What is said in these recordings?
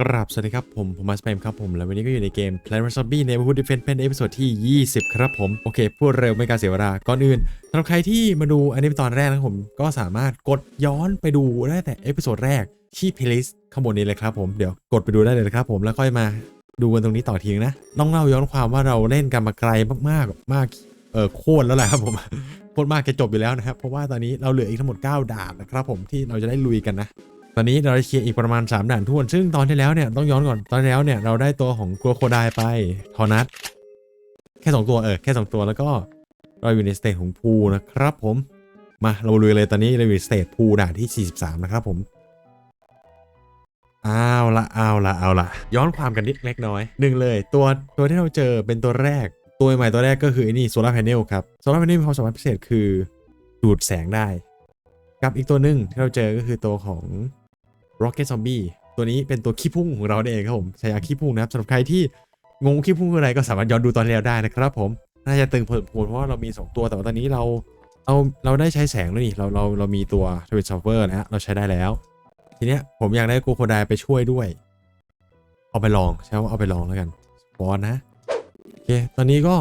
ครับ สวัสดีครับ ผม ผมมาสเปมครับผม แล้ววันนี้ก็อยู่ในเกม Plant vs Zombie Neighborhood Defense เป็นเอพิโซดที่ 20 ครับผม โอเค พูดเร็วไม่การเสียเวลา ก่อนอื่นสำหรับใครที่มาดูอันนี้เป็นตอนแรกนะครับผม ก็สามารถกดย้อนไปดูได้แต่เอพิโซดแรก ที่ playlist ข้างบนนี้เลยครับผม เดี๋ยวกดไปดูได้เลยนะครับผม แล้วค่อยมาดูกันตรงนี้ต่อทีนึงนะต้องเล่าย้อนความว่าเราเล่นกันมาไกลมากๆ มาก เออโคตรแล้วแหละครับผมโคตรมากจะจบอยู่แล้วนะครับ เพราะว่าตอนนี้เราเหลืออีกทั้งหมด 9ด่านนะครับผมที่เราจะได้ลุยกันนะ อนนี้เราได้เคลียร์อีกประมาณ 3 ด่านทวน ซึ่งตอนที่แล้วเนี่ยต้องย้อนก่อนตอนที่แล้วเนี่ยเราได้ตัวของกลัวโคไดไปทอนัทแค่ 2 ตัวเออแค่ 2 ตัวแล้วก็เราอยู่ในสเตจของพูนะครับผมมาเราลุยเลยตอนนี้เราอยู่ในสเตจพูด่านที่ 43 นะครับผมเอาละเอาละเอาละย้อนความกันนิดเล็กน้อยหนึ่งเลย ตัวตัวที่เราเจอเป็นตัวแรก ตัวใหม่ตัวแรกก็คือไอ้นี่โซลาร์แผงครับโซลาร์แผงมีความสามารถพิเศษคือดูดแสงได้ กับอีกตัวหนึ่งที่เราเจอก็คือตัวของ Rocket Zombie ตัวนี้เป็นตัวขี้พุ่งของเราเองครับผมฉายาขี้พุ่งนะครับสำหรับใครที่งงขี้พุ่งคืออะไรก็สามารถย้อนดูตอนที่แล้วได้นะครับผมน่าจะตึงพอสมควรเพราะว่าเรามี 2 ตัวแต่ว่าตอนนี้เราเราเราได้ใช้แสงแล้วนี่เราเราเรามีตัว t w i t c h Solver นะฮะเราใช้ได้แล้ว ทีเนี้ยผมอยากได้โกโคไดไปช่วยด้วย เอาไปลองใช่ว่าเอาไปลองแล้วกันบอลนะโอเคตอนนี้ก็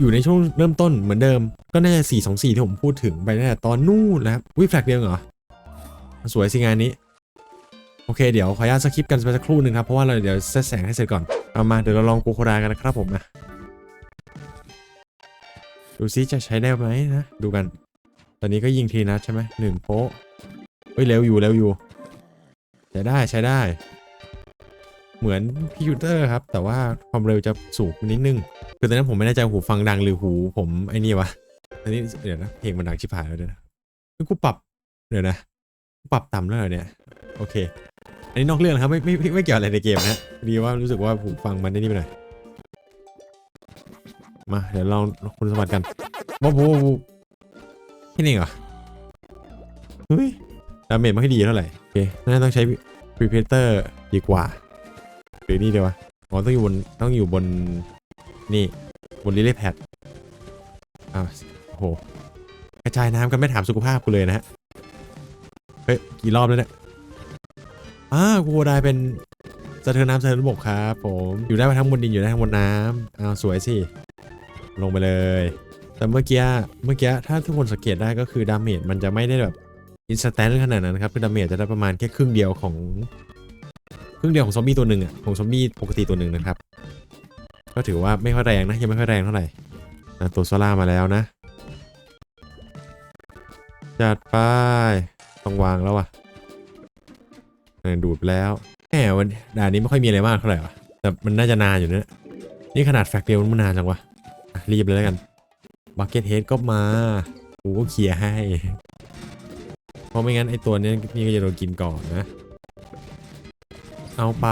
อยู่ในช่วงเริ่มต้นเหมือนเดิม ก็น่าจะ4 2 4ที่ผมพูดถึงไปตั้งแต่ตอนนู่นนะครับวิแฟลกเดียวเหรอ สวยสิงานนี้ โอเคเดี๋ยวขออนุญาตสคิปกันไปสักครู่หนึ่งครับ เพราะว่าเราเดี๋ยวเซตแสงให้เสร็จก่อนเอามาเดี๋ยวเราลองโกโคดากันนะครับผมนะดูซิจะใช้ได้ไหมนะ ดูกัน ตอนนี้ก็ยิงทีนัดใช่ไหมหนึ่งโป๊ะเฮ้ยเร็วอยู่เร็วอยู่ใช้ได้ใช้ได้ เหมือนพี่ยูเตอร์ครับ แต่ว่าความเร็วจะสูงนิดนึง คือตอนนั้นผมไม่แน่ใจหูฟังดังหรือหูผมไอ้นี่วะอันนี้เดี๋ยวนะเพลงมันดังชิบหายแล้วเดี๋ยวนะกูปรับเดี๋ยวนะปรับต่ำแล้วเหรอเนี่ยโอเค อันนี้นอกเรื่องนะครับไม่ไม่ไม่เกี่ยวอะไรในเกมนะพอดีว่ารู้สึกว่าผมฟังมันได้นี่ไปหน่อยมาเดี๋ยวลองคุณสมบัติกันว้าวว้าวแค่นี้เหรอเฮ้ยดาเมจไม่ค่อยดีเท่าไหร่โอเคน่าจะต้องใช้ Predator ดีกว่าหรือนี่เดียวะอ๋อต้องอยู่บนต้องอยู่บนนี่บนลิเล่แพดอ้าวโอ้โหกระจายน้ำกันไม่ถามสุขภาพกูเลยนะฮะเฮ้ยกี่รอบแล้วเนี่ย อ่ากูได้เป็นสะเทินน้ำสะเทินบกครับ ผมอยู่ได้ทั้งบนดินอยู่ได้ทั้งบนน้ำอ้าวสวยสิ ลงไปเลย แต่เมื่อกี้เมื่อกี้ถ้าทุกคนสังเกตได้ก็คือดาเมจมันจะไม่ได้แบบอินสแตนต์ขนาดนั้นครับคือดาเมจจะได้ประมาณแค่ครึ่งเดียวของครึ่งเดียวของซอมบี้ตัวหนึ่งอะของซอมบี้ปกติตัวหนึ่งนะครับ ก็ถือว่าไม่ค่อยแรงนะยังไม่ค่อยแรงเท่าไหร่ตัวโซล่ามาแล้วนะจัดไปต้องวางแล้วว่ะ ดูดไปแล้วแหมวันด่านนี้ไม่ค่อยมีอะไรมากเท่าไหร่วะแต่มันน่าจะนานอยู่นะนี่ขนาดแฟกเดียวมันนานจังวะรีบเลยแล้วกันบักเก็ตเฮดก็มากูก็เคลียร์ให้ เพราะไม่งั้นไอตัวนี้นี่ก็จะโดนกินก่อนนะ เอาไป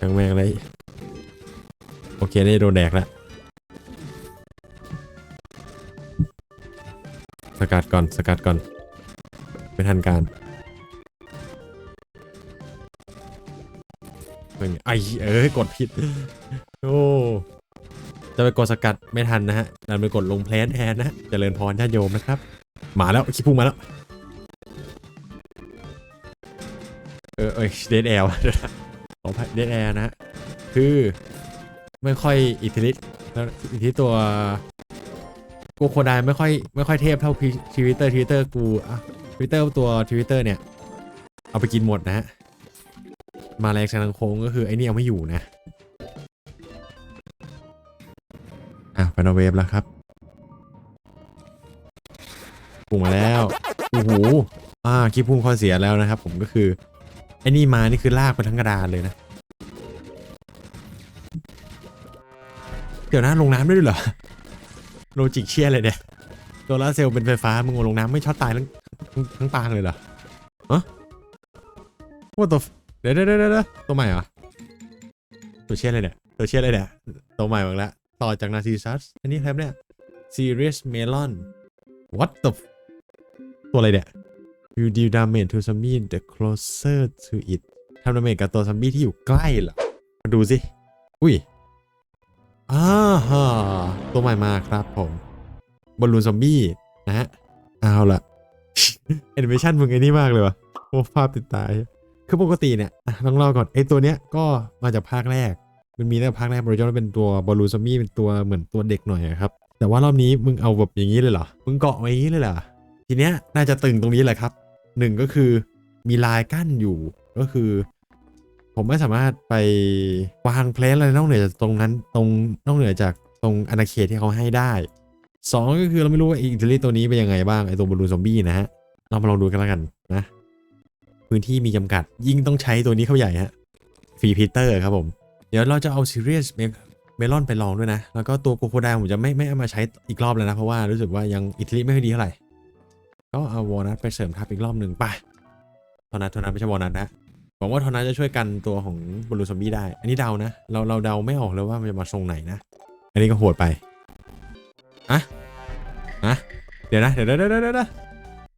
จังแมงเลยโอเคได้โดนแดกแล้วสกัดก่อนสกัดก่อน ไม่ทันการ ไอเอ้ยกดผิด โอ้จะไปกดสกัดไม่ทันนะฮะดันไปกดลงแพลนแทนนะเจริญพรญาติโยมนะครับ มาแล้วขี้พุ่งมาแล้ว เออเอยเดดแอลขอเดดแอลนะ คือไม่ค่อยอิทธิฤทธิ์อิทธิตัวกูโคไดไม่ค่อยไม่ค่อยเทพเท่าทวิตเตอร์ทวิตเตอร์กูอะทวิตเตอร์ตัวทวิตเตอร์เนี่ย เอาไปกินหมดนะฮะ มาแรงชันโค้งก็คือไอ้นี่เอาไม่อยู่นะอะไปนอเวฟแล้วครับพุ่งมาแล้วโอ้โหอ่าคีพุ่งข้อเสียแล้วนะครับ ผมก็คือไอ้นี่มานี่คือลากไปทั้งกระดานเลยนะเดี๋ยวนะลงน้ำได้ด้วยเหรอโลจิกเชียอะไรเนี่ยโซลาเซลล์เป็นไฟฟ้ามึงลงน้ำไม่ช็อตตายทั้งทั้งปางเลยเหรอฮะว่าตัว ดี๋ยวเดี๋ยวเดี๋ยวเตัวใหม่เหรอตัวเชียอะไรเนี่ยตัวเชียอะไรเนี่ยตัวใหม่หมดแล้วต่อจากนาซีซัสอันนี้ครับเนี่ย Serious Melon What the f- ตัวอะไรเนี่ย You deal damage to zombie the closer to it ทำดาเมจกับตัวซอมบี้ที่อยู่ใกล้เหรอมาดูสิ อุ้ยอ่าฮะตัวใหม่มาครับผมบอลลูนซอมบี้นะฮะเอาละแอนิเมชันมึงไอ้นี่มากเลยวะโอ้ภาพติดตาย คือปกติเนี่ยอะต้องเล่าก่อนไอ้ตัวเนี้ยก็มาจากภาคแรก มันมีตั้งแต่ภาคแรกบริจอเป็นตัวบอลลูซอมบี้เป็นตัวเหมือนตัวเด็กหน่อยครับ แต่ว่ารอบนี้มึงเอาแบบอย่างนี้เลยเหรอ มึงเกาะไว้อย่างนี้เลยเหรอ ทีเนี้ยน่าจะตึงตรงนี้แหละครับหนึ่งก็คือมีลายกั้นอยู่ก็คือ ผมไม่สามารถไปวางเพลสอะไรนอกเหนือจากตรงนั้นตรงนอกเหนือจากตรงอาณาเขตที่เขาให้ได้สองก็คือเราไม่รู้ว่าอิตาลีตัวนี้เป็นยังไงบ้างไอตัวบอลลูนซอมบี้นะฮะเรามาลองดูกันแล้วกันนะ พื้นที่มีจำกัด ยิ่งต้องใช้ตัวนี้เข้าใหญ่ฮะฟรีพีเตอร์ครับผม เดี๋ยวเราจะเอาซีเรียสเมลอนไปลองด้วยนะ แล้วก็ตัวโกโคไดผมจะไม่ไม่เอามาใช้อีกรอบแล้วนะ เพราะว่ารู้สึกว่ายังอิตาลีไม่ค่อยดีเท่าไหร่ ก็เอาวอลนัทไปเสริมทับอีกรอบหนึ่งไปทอนัททอนัทไม่ใช่วอลนัทนะหวังว่าทอนัทจะช่วยกันตัวของบอลลูซอมบี้ได้ อันนี้เดานะ เราเราเดาไม่ออกเลยว่ามันจะมาทรงไหนนะ อันนี้ก็โหดไปอะอะเดี๋ยวนะ เดี๋ยวเดี๋ยวเดี๋ยวเดี๋ยวเดี๋ยว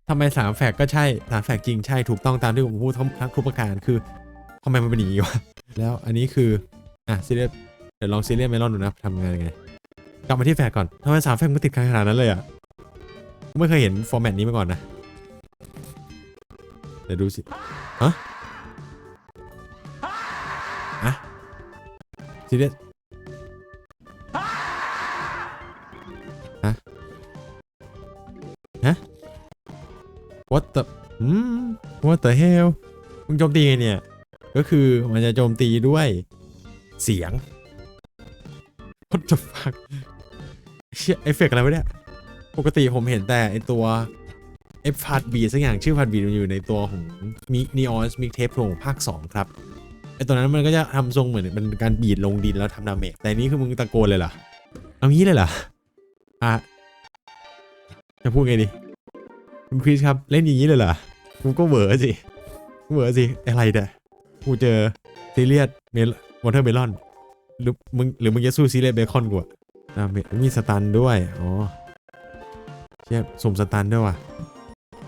ทำไมสามแฝกก็ใช่สามแฝกจริงใช่ถูกต้องตามที่ผมพูดทั้งทุกประการคือทำไมมันเป็นอย่างนี้วะแล้วอันนี้คืออะซีเรียสเดี๋ยวลองซีเรียสเมลอนดูนะทำงานยังไงกลับมาที่แฝกก่อนทำไมสามแฝกมันติดขนาดนั้นเลยอะไม่เคยเห็นฟอร์แมตนี้มาก่อนนะเดี๋ยวดูสิฮะอะซีเรียส what the อืม what the hell มึงโจมตีไงเนี่ย ก็คือมันจะโจมตีด้วยเสียง what the fuck เชี่ยเอฟเฟกต์อะไรวะเนี่ย ปกติผมเห็นแต่ไอตัว F พาร์ดบีสักอย่างชื่อพาร์ดบีมันอยู่ในตัวของมินีออสมิกเทปของภาค 2 ครับไอตัวนั้นมันก็จะทำทรงเหมือนเป็นการบีดลงดินแล้วทำดาเมจแต่นนี้คือมึงตะโกนเลยเหรอเอางี้เลยเหรออะจะพูดไงดี คุณคริสครับ เล่นอย่างนี้เลยเหรอกูก็เหวอสิเหวอสิ อะไรเนี่ยกูเจอซีเรียสเมลวอเทอร์เมลอนหรือมึงหรือมึงจะสู้ซีเรียสเบคอนกูอะมจมีสตันด้วย อ๋อเชี่ยสุ่มสตันด้วยว่ะ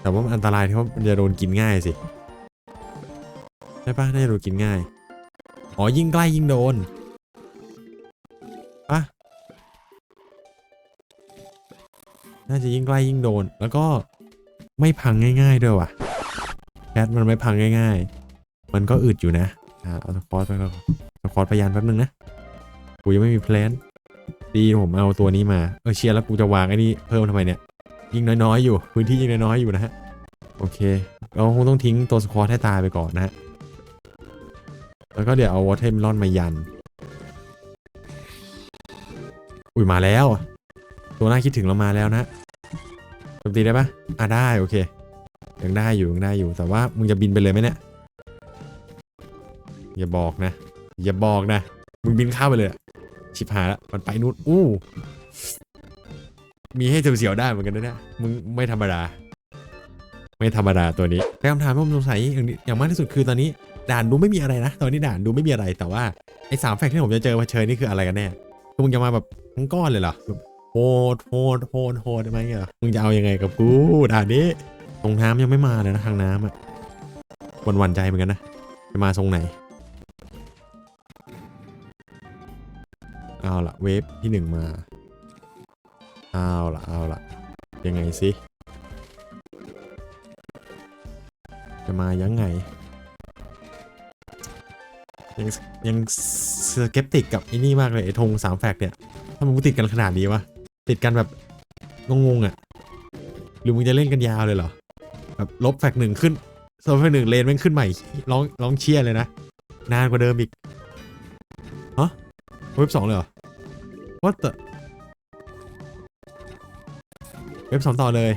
แต่ว่ามันอันตรายที่ว่ามันจะโดนกินง่ายสิใช่ปะน่าจะโดนกินง่าย อ๋อ ยิ่งใกล้ยิ่งโดนปะน่าจะยิ่งใกล้ยิ่งโดน แล้วก็ ไม่พังง่าย ๆ ด้วยว่ะแคทมันไม่พังง่าย ๆ มันก็อึดอยู่นะอ่าเอาสควอตไปก่อนสควอตพยานแป๊บนึงนะกูยังไม่มีแพลนดีผมเอาตัวนี้มาเออเชียร์แล้วกูจะวางไอ้นี่เพิ่มทำไมเนี่ยยิ่งน้อยๆอยู่ พื้นที่ยิ่งน้อยๆอยู่นะฮะโอเค เราคงต้องทิ้งตัวสควอตให้ตายไปก่อนนะฮะแล้วก็เดี๋ยวเอาวอเทมลอนมายัน อุ้ยมาแล้ว ตัวน่าคิดถึงเรามาแล้วนะ โจมตีได้ปะอะได้โอเค ยังได้อยู่ยังได้อยู่ แต่ว่ามึงจะบินไปเลยไหมเนี่ย อย่าบอกนะ อย่าบอกนะ มึงบินข้ามไปเลยชิบหายละมันไปนู่นอู้มีให้เสียวๆได้เหมือนกันนะเนี่ย มึงไม่ธรรมดา ไม่ธรรมดาตัวนี้แต่คำถามที่ผมสงสัยอย่างมากที่สุดคือตอนนี้ด่านดูไม่มีอะไรนะ ตอนนี้ด่านดูไม่มีอะไร แต่ว่าไอ้สามแฟกที่ผมจะเจอเผชิญนี่คืออะไรกันแน่มึงจะมาแบบทั้งก้อนเลยเหรอ โหดโหดโหดโหดได้ไหมเหรอมึงจะเอายังไงกับกูด่านนี้ตรงน้ำยังไม่มาเลยนะทางน้ำอะวันวันใจเหมือนกันนะจะมาทรงไหนเอาละเวฟที่หนึ่งมาเอาละเอาละยังไงสิจะมายังไง ยังยังสเกปติกกับไอ้นี่มากเลยไอ้ธงสามแฟกเนี่ยถ้ามึงติดกันขนาดนี้วะ ติดกันแบบงงๆอะ หรือมึงจะเล่นกันยาวเลยเหรอ แบบลบแฟกหนึ่งขึ้นโซนแฟกหนึ่งเลนแม่งขึ้นใหม่ร้องร้องเชียร์เลยนะ นานกว่าเดิมอีกฮะเว็บสองเลยเหรอ What the เว็บสองต่อเลย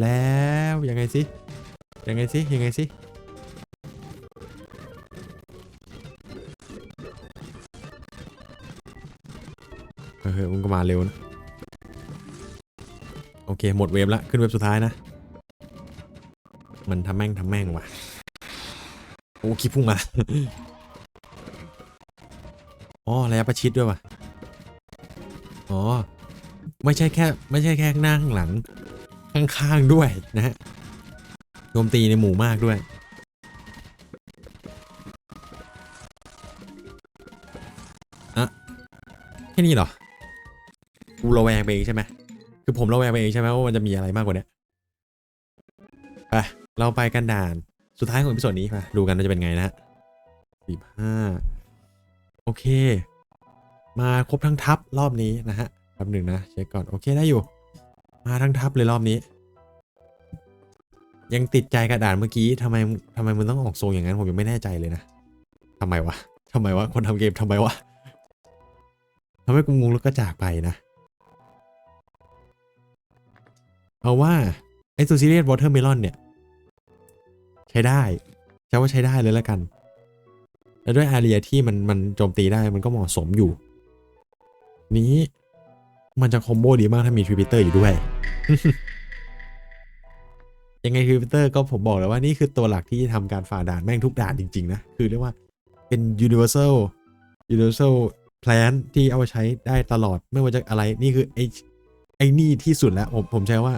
แล้วยังไงสิยังไงสิยังไงสิ เออมึงก็มาเร็วนะ โอเค หมดเวฟละขึ้นเวฟสุดท้ายนะ มันทำแม่งทำแม่งว่ะ โอ้คิดพุ่งมา อ๋อระยะประชิดด้วยว่ะ อ๋อ ไม่ใช่แค่ ไม่ใช่แค่ข้างหน้าข้างหลัง ข้างๆด้วยนะฮะโจมตีในหมู่มากด้วยอะแค่นี้เหรอ กูระแวงไปเองใช่ไหมคือผมระแวงไปเองใช่ไหมว่ามันจะมีอะไรมากกว่านี้ไปเราไปกันด่านสุดท้ายของพิโซดนี้มาดูกันว่าจะเป็นไงนะสิบห้าโอเค มาครบทั้งทัพรอบนี้นะฮะแป๊บหนึ่งนะเช็คก่อนโอเคได้อยู่ มาทั้งทัพเลยรอบนี้ ยังติดใจกระดานเมื่อกี้ทำไมทำไมมันต้องออกทรงอย่างนั้นผมยังไม่แน่ใจเลยนะทำไมวะทำไมวะคนทำเกมทำไมวะทำให้กูงงแล้วก็จากไปนะ เอาว่าไอ้ตัวซีเรียสวอเตอร์เมลอนเนี่ย ใช้ได้ใช้ว่าใช้ได้เลยแล้วกัน แล้วด้วยอาเรียที่มันมันโจมตีได้มันก็เหมาะสมอยู่ นี้มันจะคอมโบดีมากถ้ามีทวิตเตอร์อยู่ด้วย ยังไงทวิตเตอร์ก็ผมบอกแล้วว่านี่คือตัวหลักที่ทำการฝ่าด่านแม่งทุกด่านจริง ๆ นะ คือเรียกว่าเป็น universal universal plan ที่เอาไปใช้ได้ตลอดไม่ว่าจะอะไรนี่คือไอไอนี่ที่สุดแล้วผมผมใช้ว่า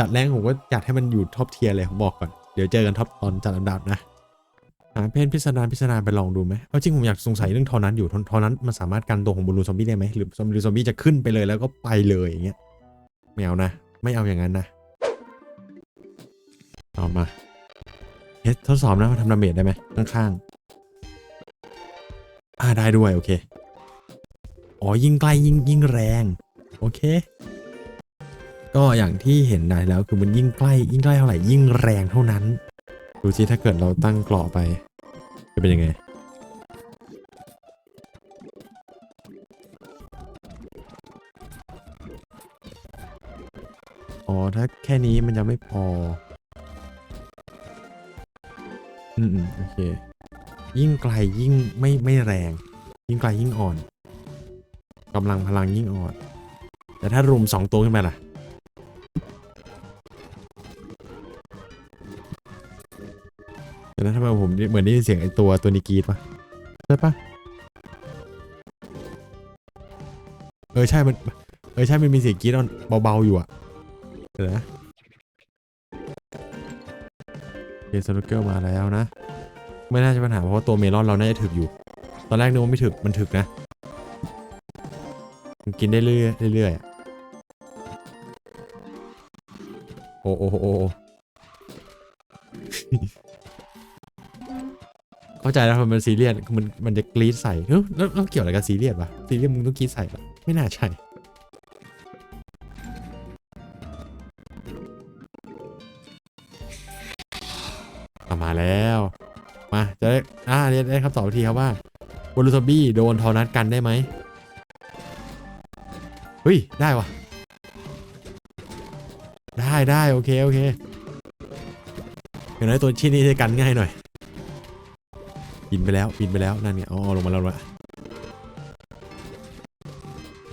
จัดแรงผมก็จัดให้มันอยู่ท็อปเทียร์เลยผมบอกก่อน เดี๋ยวเจอกันท็อปตอนจัดลำดับนะหาเพนพิสดารพิสดารไปลองดูไหมเอาจริงผมอยากสงสัยเรื่องทอนั้นอยู่ทอนั้นมันสามารถกันตัวของบอลลูนซอมบี้ได้ไหมหรือซอมบี้ซอมบี้จะขึ้นไปเลยแล้วก็ไปเลยอย่างเงี้ยไม่เอานะ ไม่เอาอย่างนั้นนะต่อมาเฮ้ทดสอบนะว่าทำดาเมจได้ไหมข้างๆอ่าได้ด้วยโอเคอ๋อยิ่งใกล้ยิ่งยิ่งแรง โอเค ก็อย่างที่เห็นได้แล้วคือมันยิ่งใกล้ยิ่งใกล้เท่าไหร่ยิ่งแรงเท่านั้น ดูสิถ้าเกิดเราตั้งกรอบไป จะเป็นยังไง อ๋อ ถ้าแค่นี้มันจะไม่พออืมอืมโอเค ยิ่งไกลยิ่งไม่ไม่แรง ยิ่งไกลยิ่งอ่อนกำลังพลังยิ่งอ่อน แต่ถ้ารุมสองตัวขึ้นไปล่ะ ไมผมเหมือนได้ยินเสียงไอตัวตัวนี้กรีดปะใช่ปะเออใช่มันเออใช่มันมีเสียงกรีดอ่อนเบาๆอยู่อะเดี๋ยวนะเดสโลเกอร์มาแล้วนะ ไม่น่าจะปัญหาเพราะว่าตัวเมลอนเราน่าจะถึกอยู่ ตอนแรกนึกว่าไม่ถึกมันถึกนะมันกินได้เรื่อยๆเรื่อยโอ้โอ้โอ้ เข้าใจแล้วมันซีเรียสมันมันจะกรีดใส่เอ้าแล้วแล้วเกี่ยวอะไรกับซีเรียสวะซีเรียสมึงต้องกรีดใส่ปะไม่น่าใช่มาแล้ว มาจะได้อ่าได้ได้คำตอบอีกทีครับว่าบอลูซอมบี้โดนทอนัดกันได้ไหมเฮ้ย ได้วะได้ได้โอเค โอเคอย่างน้อยตัวชิ้นนี้จะกันง่ายหน่อย บินไปแล้วบินไปแล้วนั่นเนี่ยอ๋อลงมาแล้วละ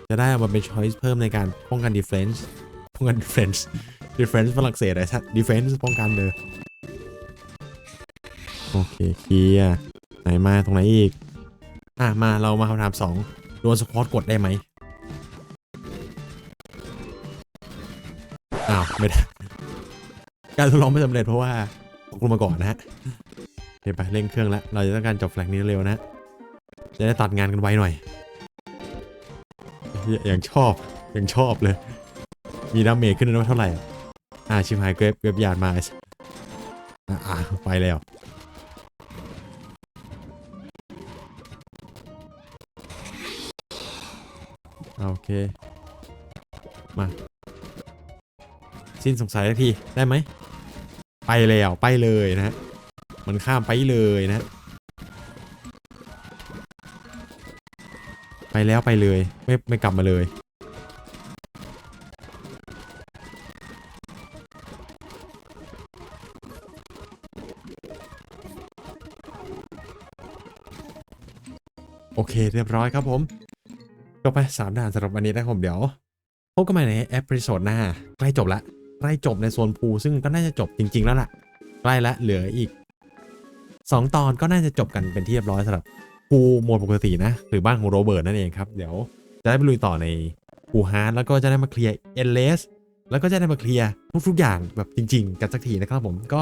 จะได้เอามาเป็น choice เพิ่มในการป้องกัน defense ป้องกัน defense defense ฝรั่งเศสอะไรสัก defense ป้องกันเลยโอเคเคลียร์ไหนมาตรงไหนอีกอะมาเรามาคำถามสองโดนสควอตกดได้ไหมอ้าวไม่ได้การทดลองไม่สำเร็จเพราะว่าตกลงมาก่อนนะฮะ เดี๋ยวไปเร่งเครื่องแล้ว เราจะต้องการจบแฟลกนี้เร็วนะ จะได้ตัดงานกันไวหน่อย อย่างชอบอย่างชอบเลย มีดาเมจขึ้นมาเท่าไหร่ อ่าชิมหายเกรฟเกรฟยานมาอ่าไปแล้วโอเค มา สิ้นสงสัยที ได้ไหม ไปแล้ว ไปเลยนะฮะ มันข้ามไปเลยนะ ไปแล้วไปเลย ไม่ไม่กลับมาเลย โอเคเรียบร้อยครับผมจบไปสามด่านสำหรับวันนี้นะครับผมเดี๋ยวพบกันใหม่ในเอพิโซดหน้าใกล้จบละใกล้จบในโซนพูซึ่งก็น่าจะจบจริง ๆ แล้วล่ะ ใกล้ละเหลืออีก 2 ตอนก็น่าจะจบกันเป็นที่เรียบร้อยสำหรับคูโหมดปกตินะ หรือบ้านของโรเบิร์ตนั่นเองครับ เดี๋ยวจะได้ไปลุยต่อในคูฮาร์ดแล้วก็จะได้มาเคลียร์เอเลสแล้วก็จะได้มาเคลียร์ทุกๆอย่างแบบจริง ๆ กันสักทีนะครับผมก็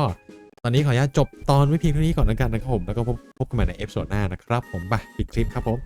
ตอนนี้ขออนุญาตจบตอนไว้เพียงเท่านี้ก่อนแล้วกันนะครับผมแล้วก็พบพบกันใหม่ในเอพิโซดหน้านะครับผมไปปิดคลิปครับผม